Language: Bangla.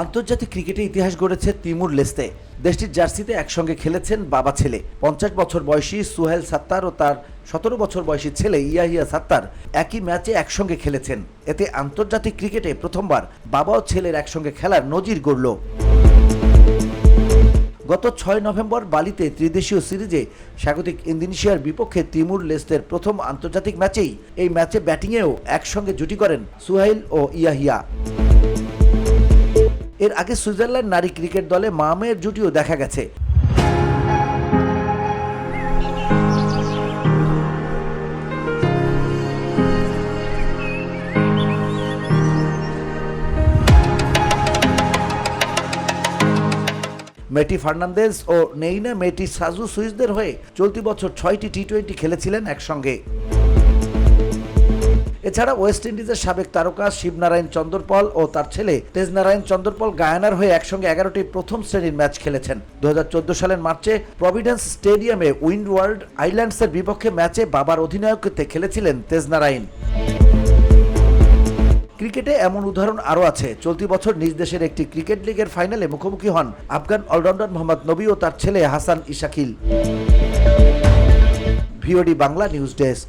আন্তর্জাতিক ক্রিকেটে ইতিহাস গড়েছে তিমুর লেস্তে। দেশটির জার্সিতে একসঙ্গে খেলেছেন বাবা ছেলে। পঞ্চাশ বছর বয়সী সুহেল সাত্তার ও তার সতেরো বছর বয়সী ছেলে ইয়াহিয়া সাত্তার একই ম্যাচে একসঙ্গে খেলেছেন। এতে আন্তর্জাতিক ক্রিকেটে প্রথমবার বাবা ও ছেলের একসঙ্গে খেলার নজির গড়ল। গত ছয় নভেম্বর বালিতে ত্রিদেশীয় সিরিজে স্বাগতিক ইন্দোনেশিয়ার বিপক্ষে তিমুর লেস্তের প্রথম আন্তর্জাতিক ম্যাচেই এই ম্যাচে ব্যাটিংয়েও একসঙ্গে জুটি করেন সুহাইল ও ইয়াহিয়া। এর আগে সুইজারল্যান্ড নারী ক্রিকেট দলে মামের জুটিও দেখা গেছে। মেটি ফার্নান্দেজ ও নেইনা মেটি সাজু সুইসদের হয়ে চলতি বছর ছয়টি টি টোয়েন্টি খেলেছিলেন একসঙ্গে। এছাড়া ওয়েস্ট ইন্ডিজের সাবেক তারকা শিবনারায়ণ চন্দরপল ও তার ছেলে তেজনারায়ণ চন্দরপল গায়ানার হয়ে একসঙ্গে এগারোটি প্রথম শ্রেণির ম্যাচ খেলেছেন। দু হাজার চোদ্দ সালের মার্চে প্রভিডেন্স স্টেডিয়ামে উইন্ড ওয়ার্ল্ড আইল্যান্ডসের বিপক্ষে ম্যাচে বাবার অধিনায়কত্বে খেলেছিলেন তেজনারায়ণ। ক্রিকেটে এমন উদাহরণ আরও আছে। চলতি বছর নিজ দেশের একটি ক্রিকেট লিগের ফাইনালে মুখোমুখি হন আফগান অলরাউন্ডার মোহাম্মদ নবী ও তার ছেলে Hasan ইশাকিল। VOD Bangla news desk.